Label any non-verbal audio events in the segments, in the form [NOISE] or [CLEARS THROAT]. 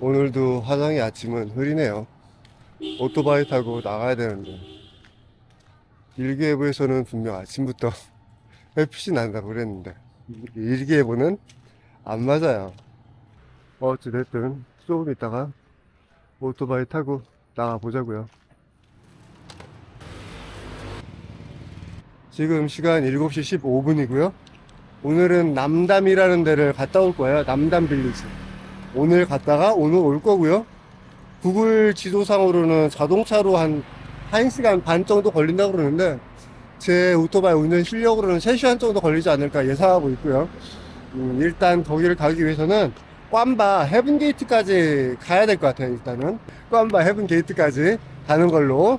오늘도 화성의 아침은 흐리네요. 오토바이 타고 나가야 되는데 일기예보에서는 분명 아침부터 [LAUGHS] 햇빛이 난다고 그랬는데 일기예보는 안 맞아요. 어찌됐든 조금 있다가 오토바이 타고 나가 보자고요. 지금 시간 7시 15분이고요. 오늘은 남담이라는 데를 갔다 올 거예요. 남담 빌리지. 오늘 갔다가 오늘 올 거고요. 구글 지도상으로는 자동차로 한 1시간 반 정도 걸린다고 그러는데 제 오토바이 운전 실력으로는 3시간 정도 걸리지 않을까 예상하고 있고요. 음, 일단 거기를 가기 위해서는 꽌바 헤븐 게이트까지 가야 될 것 같아요. 일단은 꽌바 헤븐 게이트까지 가는 걸로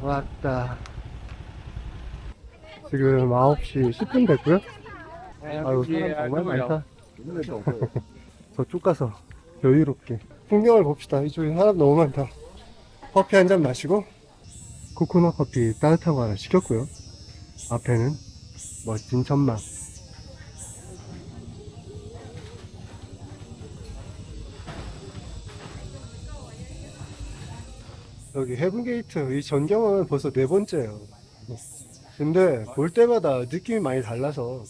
왔다. 지금 9 시 10분 됐고요. 아유, 사람 정말 많다. [LAUGHS] 저쪽 가서 여유롭게 풍경을 봅시다. 이쪽에 사람 너무 많다. 커피 한 잔 마시고 코코넛 커피 따뜻한 거 하나 시켰고요. 앞에는 멋진 전망. 여기 헤븐게이트 이 전경은 벌써 네 번째예요. 근데 볼 때마다 느낌이 많이 달라서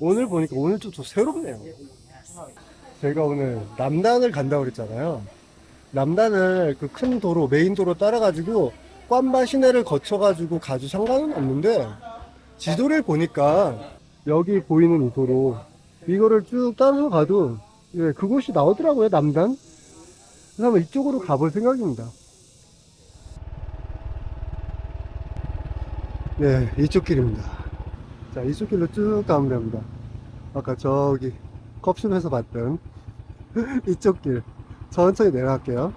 오늘 보니까 오늘 좀더 새롭네요. 제가 오늘 남단을 간다고 그랬잖아요. 남단을 그 큰 도로, 메인 도로 따라가지고 꽌바 시내를 거쳐가지고 가도 상관은 없는데 지도를 보니까 여기 보이는 이 도로 이거를 쭉 따라서 가도 예, 그곳이 나오더라고요, 남단. 그래서 한번 이쪽으로 가볼 생각입니다. 네, 이쪽 길입니다. 자, 이쪽 길로 쭉 가면 됩니다. 아까 저기 컵순에서 봤던 [LAUGHS] 이쪽 길 천천히 내려갈게요.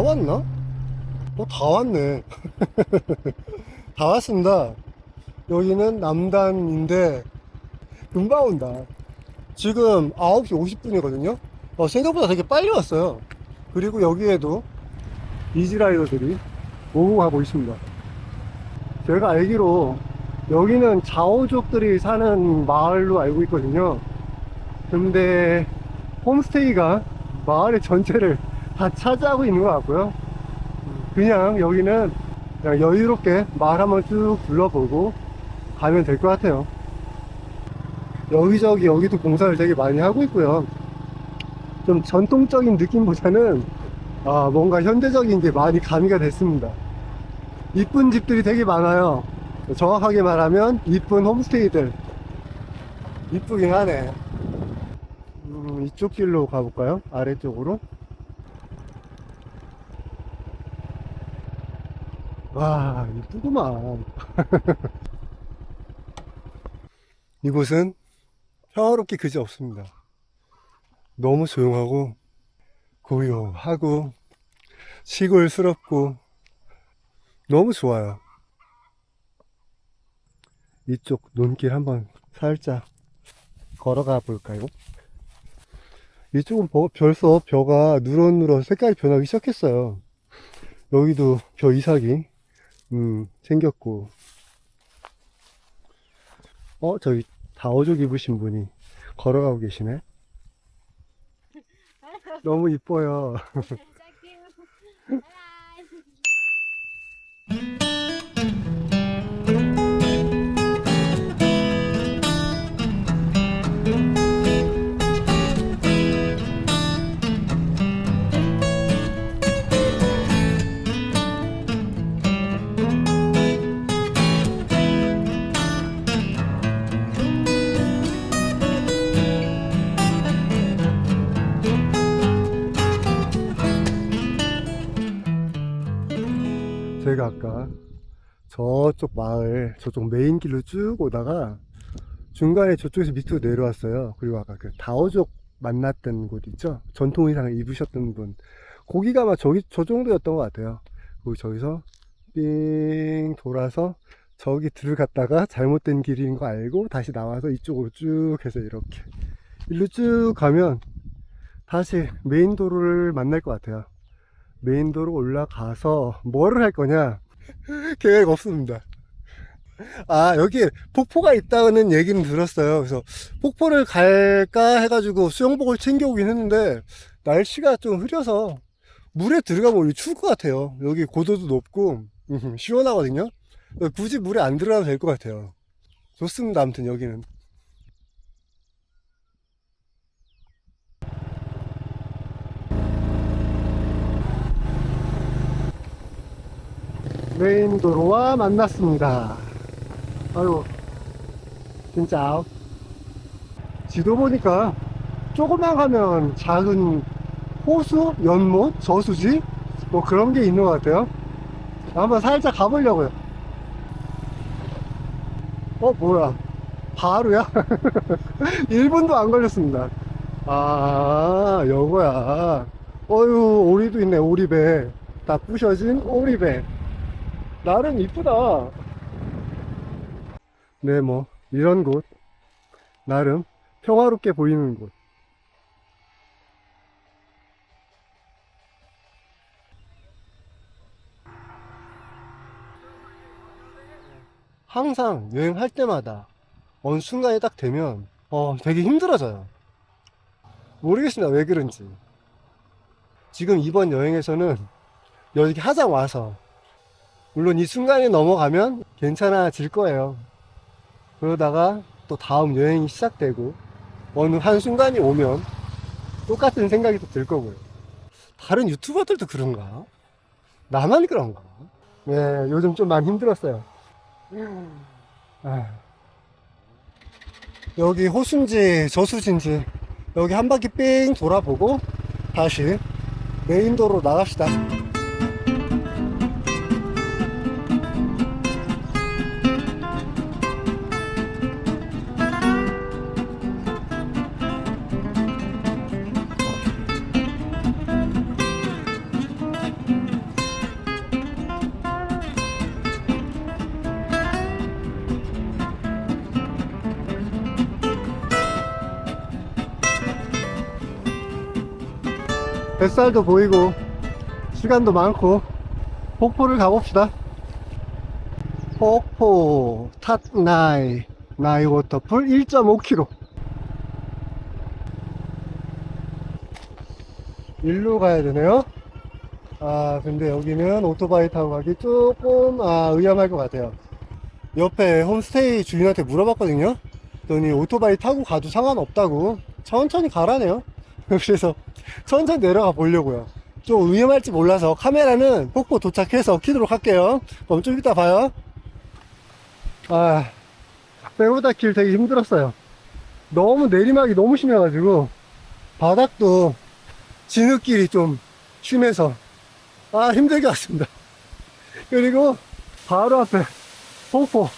왔나? 어, 다 왔네. [LAUGHS] 다 왔습니다. 여기는 남단인데, 금방 온다. 지금 9시 50분이거든요? 어, 생각보다 되게 빨리 왔어요. 그리고 여기에도 이지라이더들이 오고 가고 있습니다. 제가 알기로 여기는 자오족들이 사는 마을로 알고 있거든요. 근데 홈스테이가 마을의 전체를 다 차지하고 있는 것 같고요. 그냥 여기는 그냥 여유롭게 마을 한번 쭉 둘러보고 가면 될 것 같아요. 여기저기 여기도 공사를 되게 많이 하고 있고요. 좀 전통적인 느낌보다는 아, 뭔가 현대적인 게 많이 가미가 됐습니다. 이쁜 집들이 되게 많아요. 정확하게 말하면 이쁜 홈스테이들. 이쁘긴 하네. 음, 이쪽 길로 가볼까요? 아래쪽으로. 와, 이쁘구만. [LAUGHS] 이곳은 평화롭게 그지 없습니다. 너무 조용하고, 고요하고, 시골스럽고, 너무 좋아요. 이쪽 논길 한번 살짝 걸어가 볼까요? 이쪽은 버- 벌써 벼가 누런누런 색깔이 변하기 시작했어요. 여기도 벼 이삭이 음, 생겼고 어 저기 다오족 입으신 분이 걸어가고 계시네. [LAUGHS] 너무 이뻐요. [LAUGHS] 저쪽 마을, 저쪽 메인 길로 쭉 오다가 중간에 저쪽에서 밑으로 내려왔어요. 그리고 아까 그 다오족 만났던 곳 있죠? 전통 의상을 입으셨던 분. 거기가 아마 저기, 저 정도였던 것 같아요. 그리고 저기서 삥 돌아서 저기 들어갔다가 잘못된 길인 거 알고 다시 나와서 이쪽으로 쭉 해서 이렇게. 일로 쭉 가면 다시 메인 도로를 만날 것 같아요. 메인 도로 올라가서 뭐를 할 거냐? [LAUGHS] 계획 없습니다. 아, 여기 폭포가 있다는 얘기는 들었어요. 그래서 폭포를 갈까 해가지고 수영복을 챙겨오긴 했는데 날씨가 좀 흐려서 물에 들어가면 추울 것 같아요. 여기 고도도 높고 음, 시원하거든요. 굳이 물에 안 들어가도 될 것 같아요. 좋습니다. 아무튼 여기는. 메인 도로와 만났습니다. 아유, 진짜. 지도 보니까 조금만 가면 작은 호수, 연못, 저수지 뭐 그런 게 있는 것 같아요. 한번 살짝 가보려고요. 어, 뭐야. 바로야? [LAUGHS] 1분도 안 걸렸습니다. 아, 요거야. 어유, 오리도 있네, 오리배. 다 부셔진 오리배. 나름 이쁘다. 네, 뭐, 이런 곳. 나름 평화롭게 보이는 곳. 항상 여행할 때마다 어느 순간에 딱 되면, 어, 되게 힘들어져요. 모르겠습니다. 왜 그런지. 지금 이번 여행에서는 여기 하장 와서 물론 이 순간이 넘어가면 괜찮아질 거예요. 그러다가 또 다음 여행이 시작되고 어느 한 순간이 오면 똑같은 생각이 또 들 거고요. 다른 유튜버들도 그런가? 나만 그런가? 네, 요즘 좀 많이 힘들었어요. 아. 여기 호수인지 저수지인지 여기 한 바퀴 삥 돌아보고 다시 메인 도로 나갑시다. 뱃살도 보이고 시간도 많고 폭포를 가봅시다. 폭포 탓나이 나이 워터풀 1.5km 일로 가야 되네요. 아 근데 여기는 오토바이 타고 가기 조금 아 위험할 것 같아요. 옆에 홈스테이 주인한테 물어봤거든요. 그랬더니 오토바이 타고 가도 상관없다고 천천히 가라네요. [LAUGHS] 그래서 천천히 내려가 보려고요. 좀 위험할지 몰라서 카메라는 폭포 도착해서 키도록 할게요. 그럼 좀 이따 봐요. 아, 생각보다 길 되게 힘들었어요. 너무 내리막이 너무 심해가지고 바닥도 진흙길이 좀 심해서 아 힘들게 왔습니다. [LAUGHS] 그리고 바로 앞에 폭포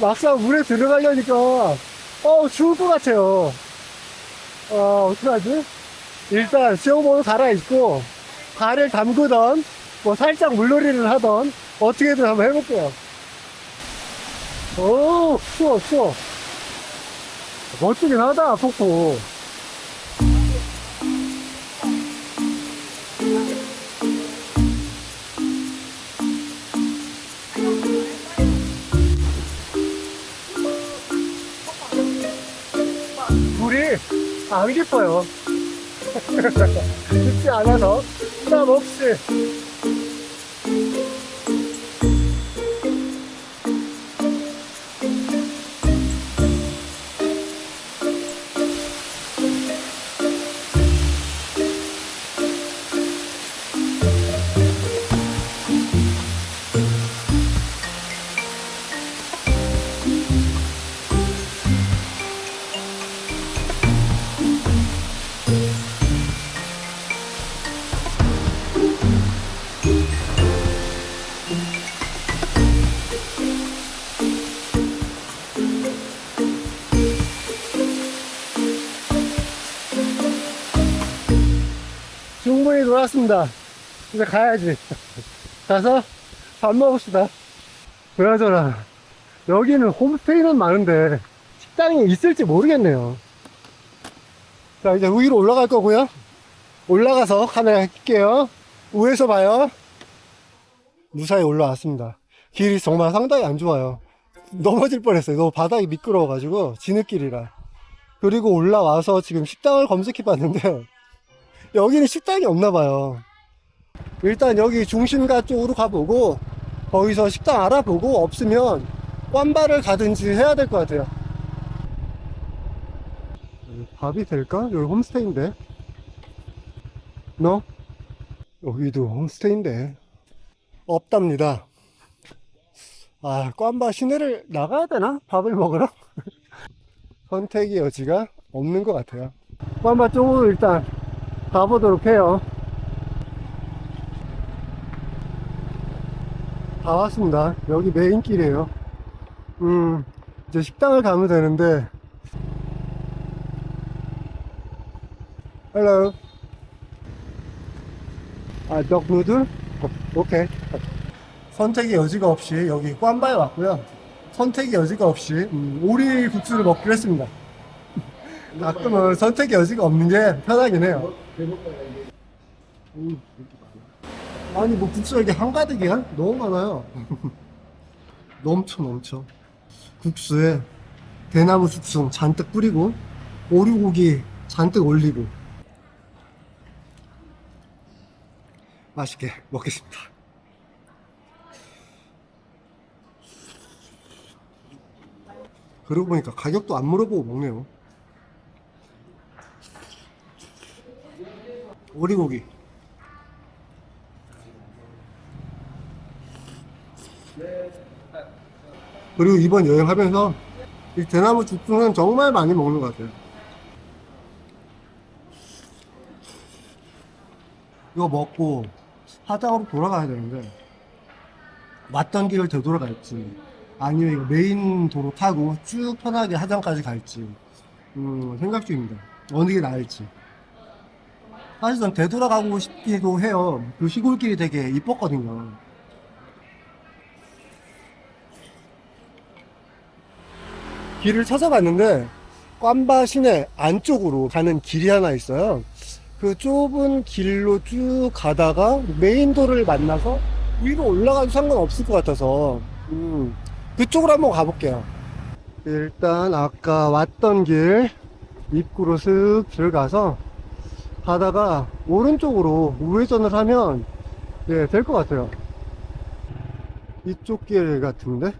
막상 물에 들어가려니까 어 추울 것 같아요. 어, 어떡하지? 일단 수영복을 갈아입고 발을 담그던 뭐 살짝 물놀이를 하던 어떻게든 한번 해볼게요. 오, 추워, 추워. 멋지긴 하다, 폭포. 물이 안 깊어요. 깊지 않아서 부담 없이. 놀았습니다. 이제 가야지. [LAUGHS] 가서 밥 먹읍시다. 그나저나, 여기는 홈스테이는 많은데, 식당이 있을지 모르겠네요. 자, 이제 위로 올라갈 거고요. 올라가서 카메라 켤게요. 위에서 봐요. 무사히 올라왔습니다. 길이 정말 상당히 안 좋아요. 넘어질 뻔했어요. 너무 바닥이 미끄러워가지고, 진흙길이라. 그리고 올라와서 지금 식당을 검색해 봤는데, 여기는 식당이 없나 봐요. 일단 여기 중심가 쪽으로 가보고 거기서 식당 알아보고 없으면 꽌바를 가든지 해야 될 것 같아요. 밥이 될까? 여기 홈스테이인데. 너? 여기도 홈스테이인데. 없답니다. 아, 꽌바 시내를 나가야 되나? 밥을 먹으러? [LAUGHS] 선택의 여지가 없는 것 같아요. 꽌바 쪽으로 일단 가보도록 해요. 다 왔습니다. 여기 메인 길이에요. 음, 이제 식당을 가면 되는데. Hello. 아, 덕 누들? 어, 오케이. 선택의 여지가 없이 여기 꽌바에 왔고요. 선택의 여지가 없이 음, 오리 국수를 먹기로 했습니다. 가끔은 선택의 여지가 없는 게 편하긴 해요. 음, 아니 뭐 국수가 이게 한가득이야? 너무 많아요. [LAUGHS] 넘쳐 넘쳐. 국수에 대나무 죽순 잔뜩 뿌리고 오리고기 잔뜩 올리고 맛있게 먹겠습니다. 그러고 보니까 가격도 안 물어보고 먹네요. 오리고기. 그리고 이번 여행하면서 이 대나무 죽순은 정말 많이 먹는 것 같아요. 이거 먹고 화장으로 돌아가야 되는데 왔던 길을 되돌아갈지 아니면 이거 메인 도로 타고 쭉 편하게 화장까지 갈지 음, 생각 중입니다. 어느 게 나을지. 사실 전 되돌아가고 싶기도 해요. 그 시골길이 되게 이뻤거든요. 길을 찾아봤는데 꽌바 시내 안쪽으로 가는 길이 하나 있어요. 그 좁은 길로 쭉 가다가 메인도를 만나서 위로 올라가도 상관없을 것 같아서 음, 그쪽으로 한번 가볼게요. 일단 아까 왔던 길 입구로 슥 들어가서 가다가 오른쪽으로 우회전을 하면 예, 될 것 같아요. 이쪽 길 같은데?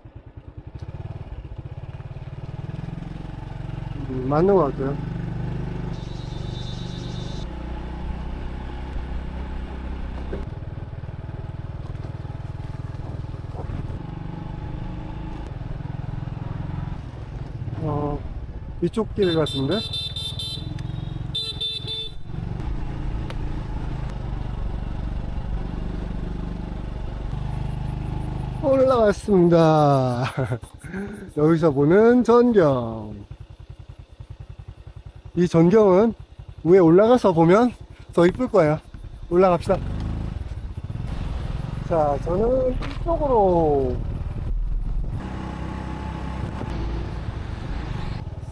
음, 맞는 것 같아요. 어, 이쪽 길 같은데? 올라왔습니다. [LAUGHS] 여기서 보는 전경. 이 전경은 위에 올라가서 보면 더 이쁠 거예요. 올라갑시다. 자, 저는 이쪽으로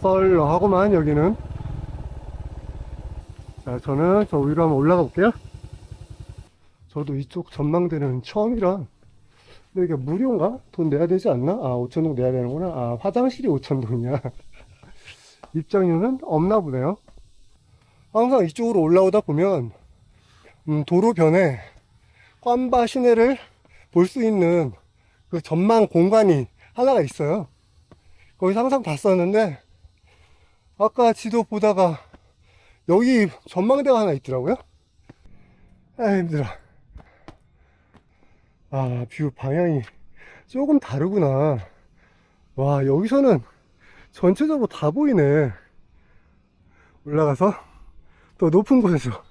썰렁하고만 여기는 자 저는 저 위로 한번 올라가 볼게요 저도 이쪽 전망대는 처음이라 근데 이게 무료인가? 돈 내야 되지 않나? 아 5천동 내야 되는구나 아 화장실이 5천동이야 [LAUGHS] 입장료는 없나 보네요 항상 이쪽으로 올라오다 보면 음, 도로변에 꽌바 시내를 볼 수 있는 그 전망 공간이 하나가 있어요. 거기서 항상 봤었는데 아까 지도 보다가 여기 전망대가 하나 있더라고요. 아 힘들어. 아 뷰 방향이 조금 다르구나. 와 여기서는 전체적으로 다 보이네. 올라가서 또 높은 곳에서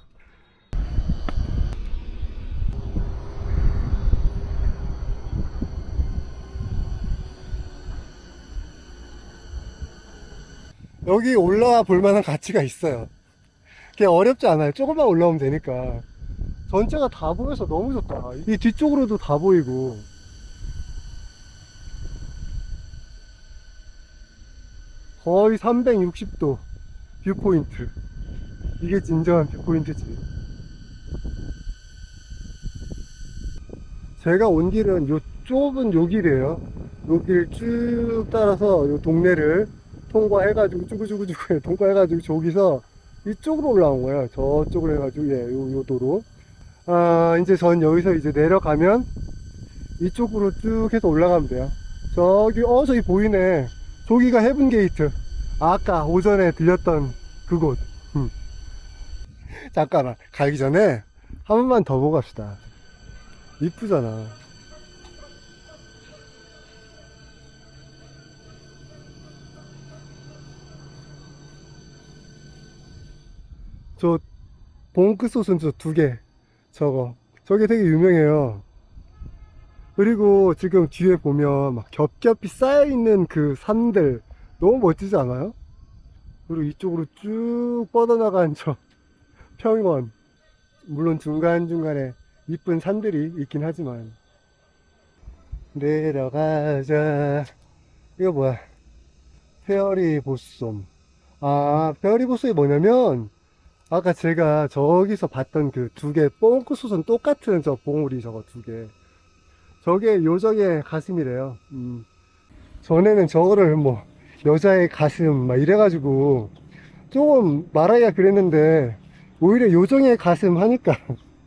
여기 올라와 볼 만한 가치가 있어요. 그냥 어렵지 않아요. 조금만 올라오면 되니까. 전체가 다 보여서 너무 좋다. 이 뒤쪽으로도 다 보이고. 거의 360도 뷰포인트. 이게 진정한 뷰포인트지. 제가 온 길은 요 좁은 요 길이에요. 요 길 쭉 따라서 요 동네를 통과해가지고 쭈구쭈구쭈구 통과해가지고 저기서 이쪽으로 올라온 거예요. 저쪽으로 해가지고 예, 요, 요 도로. 아 이제 전 여기서 이제 내려가면 이쪽으로 쭉 해서 올라가면 돼요. 저기 어 저기 보이네. 저기가 헤븐 게이트. 아까 오전에 들렸던 그곳. 음. 잠깐만 가기 전에 한 번만 더 보고 갑시다. 이쁘잖아. 저 봉크 소스는 저 두 개. 저거. 저게 되게 유명해요. 그리고 지금 뒤에 보면 막 겹겹이 쌓여있는 그 산들 너무 멋지지 않아요? 그리고 이쪽으로 쭉 뻗어나간 저 [LAUGHS] 평원. 물론 중간중간에 이쁜 산들이 있긴 하지만. 내려가자. 이거 뭐야? 페어리 보쏨. 아, 페어리 보쏨이 뭐냐면, 아까 제가 저기서 봤던 그 두 개 뽕크 솥은 똑같은 저 봉우리 저거 두 개. 저게 요정의 가슴이래요. 음. 전에는 저거를 뭐 여자의 가슴 막 이래가지고 조금 말하기가 그랬는데 오히려 요정의 가슴 하니까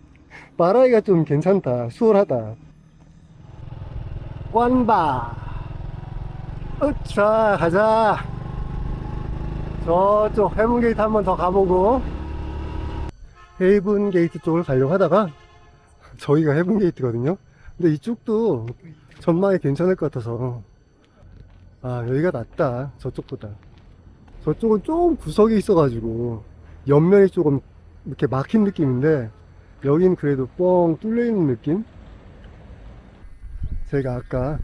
[LAUGHS] 말하기가 좀 괜찮다. 수월하다. 꽌바. 으차 가자. 저쪽 해븐 게이트 한 번 더 가보고 헤이븐 게이트 쪽을 가려고 하다가 저희가 헤븐 게이트거든요. 근데 이쪽도 전망이 괜찮을 것 같아서. 아 여기가 낫다 저쪽보다. 저쪽은 조금 구석이 있어 가지고 옆면이 조금 이렇게 막힌 느낌인데 여긴 그래도 뻥 뚫려 있는 느낌? 제가 아까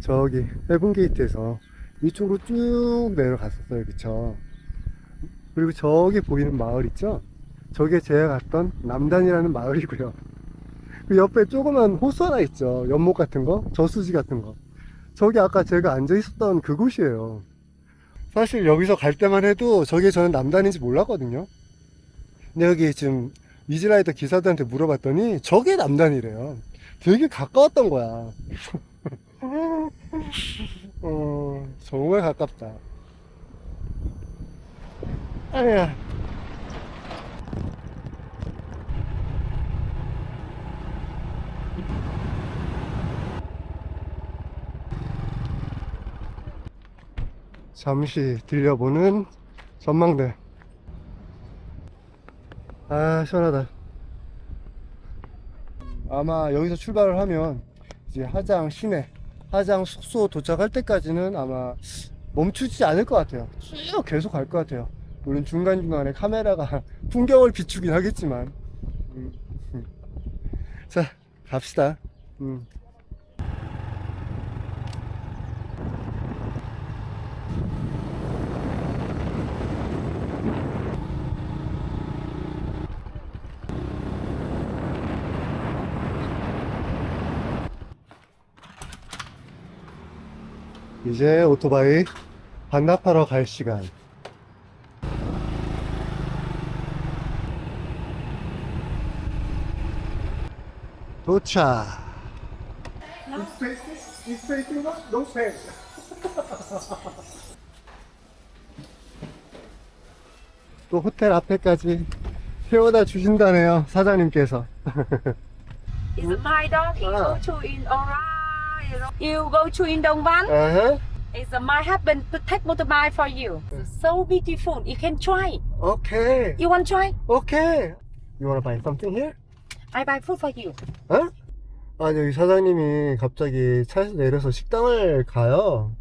저기 헤븐 게이트에서 이쪽으로 쭉 내려갔었어요 그쵸? 그리고 저기 보이는 마을 있죠 저게 제가 갔던 남단이라는 마을이고요. 그 옆에 조그만 호수 하나 있죠. 연못 같은 거 저수지 같은 거. 저기 아까 제가 앉아 있었던 그곳이에요. 사실 여기서 갈 때만 해도 저게 저는 남단인지 몰랐거든요. 근데 여기 지금 이지라이더 기사들한테 물어봤더니 저게 남단이래요. 되게 가까웠던 거야. [LAUGHS] 어, 정말 가깝다. 아야 잠시 들려보는 전망대. 아, 시원하다. 아마 여기서 출발을 하면 이제 하장 시내, 하장 숙소 도착할 때까지는 아마 멈추지 않을 것 같아요. 쭉 계속 갈 것 같아요. 물론 중간중간에 카메라가 [LAUGHS] 풍경을 비추긴 하겠지만. 음, 음. 자, 갑시다. 음. 이제 오토바이 반납하러 갈 시간. 도착. 또 호텔 앞에까지 태워다 주신다네요, 사장님께서. It's my dog. He Ah. go to in Ora. You go to in Dongban. Uh-huh. It's my husband to take motorbike for you. So beautiful. You can try. Okay. You want try? Okay. You wanna buy something here? I buy food for you. 어? 아니 여기 사장님이 갑자기 차에서 내려서 식당을 가요.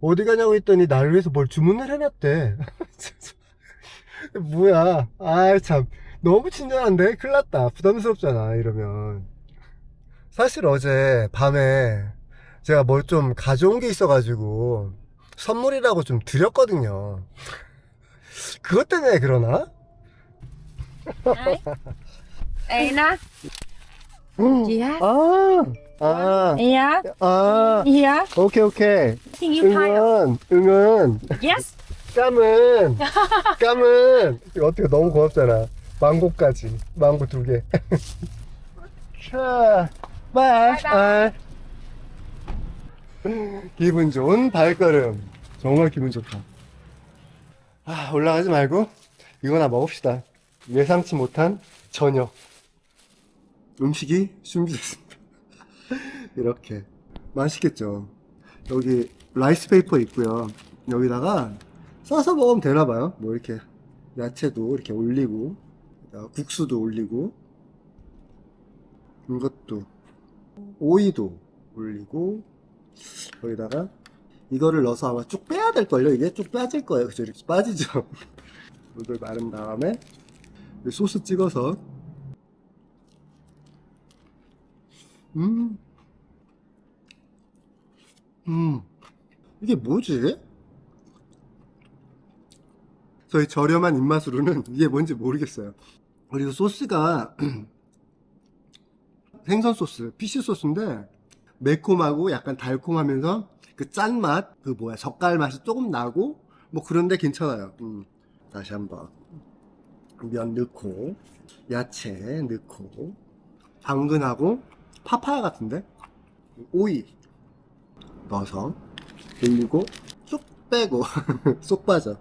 어디 가냐고 했더니 나를 위해서 뭘 주문을 해놨대. 뭐야? 아 참 너무 친절한데 큰일 났다. 부담스럽잖아 이러면. 사실 어제 밤에 제가 뭘 좀 가져온 게 있어가지고 선물이라고 좀 드렸거든요. 그것 때문에 그러나? Ê na. Yes. 아, 아, Yeah. 아. Yeah. 오케이 오케이. 응원 응원 Yes. 까문 까문 [LAUGHS] 이거 어떻게 너무 고맙잖아 망고까지 망고 두 개 [LAUGHS] 자 바이바이. 기분 좋은 발걸음. 정말 기분 좋다. 아 올라가지 말고 이거나 먹읍시다. 예상치 못한 저녁. 음식이 준비됐습니다. [LAUGHS] 이렇게. 맛있겠죠? 여기 라이스 페이퍼 있고요. 여기다가 싸서 먹으면 되나 봐요. 뭐 이렇게 야채도 이렇게 올리고 어, 국수도 올리고. 이것도 오이도 올리고 여기다가 이거를 넣어서 아마 쭉 빼야 될걸요? 이게 쭉 빠질 거예요. 그죠? 이렇게 빠지죠? [LAUGHS] 물을 마른 다음에 이 소스 찍어서. 음. 음, 이게 뭐지? 저희 저렴한 입맛으로는 이게 뭔지 모르겠어요. 그리고 소스가 [CLEARS THROAT] 생선 소스, 피쉬 소스인데 매콤하고 약간 달콤하면서 그 짠맛, 그 뭐야 젓갈 맛이 조금 나고 뭐 그런데 괜찮아요. 음, 다시 한번 면 넣고 야채 넣고 당근하고 파파야 같은데 오이 넣어서 돌리고 쭉 빼고 [LAUGHS] 쏙 빠져.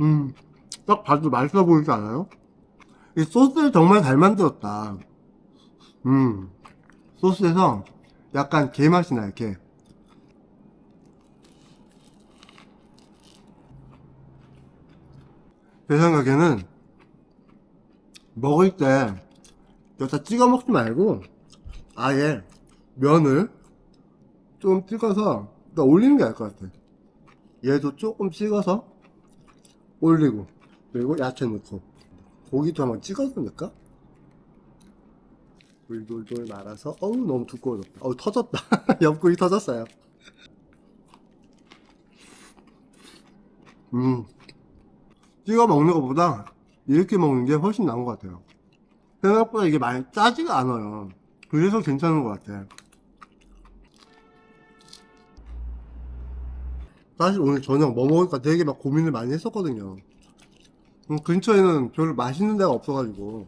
음, 딱 봐도 맛있어 보이지 않아요? 이 소스를 정말 잘 만들었다. 음, 소스에서 약간 게 맛이 나요, 게. 제 생각에는 먹을 때 여기다 찍어 먹지 말고 아예 면을 좀 찍어서 그러니까 올리는 게 나을 것 같아. 얘도 조금 찍어서 올리고 그리고 야채 넣고 고기도 한번 찍어서 넣을까? 돌돌돌 말아서 어우 너무 두꺼워졌다. 어우 터졌다. [LAUGHS] 옆구리 터졌어요. 음 찍어 먹는 것보다 이렇게 먹는 게 훨씬 나은 것 같아요. 생각보다 이게 많이 짜지가 않아요. 그래서 괜찮은 것 같아. 사실 오늘 저녁 뭐 먹을까 되게 막 고민을 많이 했었거든요. 음, 근처에는 별로 맛있는 데가 없어가지고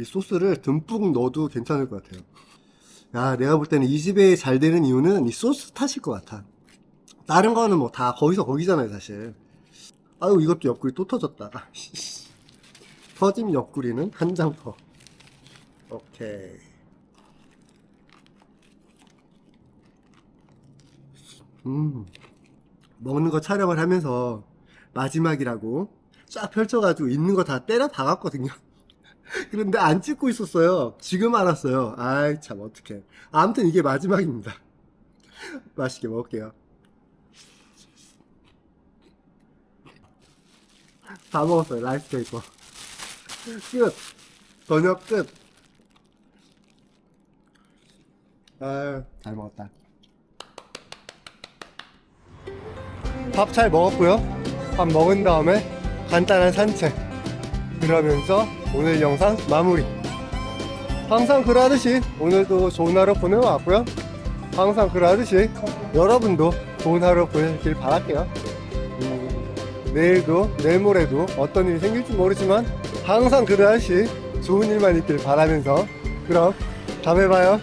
이 소스를 듬뿍 넣어도 괜찮을 것 같아요. 야, 내가 볼 때는 이 집에 잘 되는 이유는 이 소스 탓일 것 같아. 다른 거는 뭐 다 거기서 거기잖아요, 사실. 아유, 이것도 옆구리 또 터졌다. [LAUGHS] 터짐 옆구리는 한 장 더. 오케이. 음. 먹는 거 촬영을 하면서 마지막이라고 쫙 펼쳐가지고 있는 거 다 때려 박았거든요. [LAUGHS] 그런데 안 찍고 있었어요. 지금 알았어요. 아이, 참, 어떡해. 아무튼 이게 마지막입니다. [LAUGHS] 맛있게 먹을게요. 다 먹었어요. 라이스 페이퍼. [LAUGHS] 끝. 저녁 끝. 아유, 잘 먹었다. 밥 잘 먹었고요. 밥 먹은 다음에 간단한 산책. 그러면서 오늘 영상 마무리. 항상 그러듯이 오늘도 좋은 하루 보내왔고요. 항상 그러듯이 여러분도 좋은 하루 보내길 바랄게요. 음, 내일도 내일 모레도 어떤 일이 생길지 모르지만 항상 그러듯이 좋은 일만 있길 바라면서 그럼 다음에 봐요.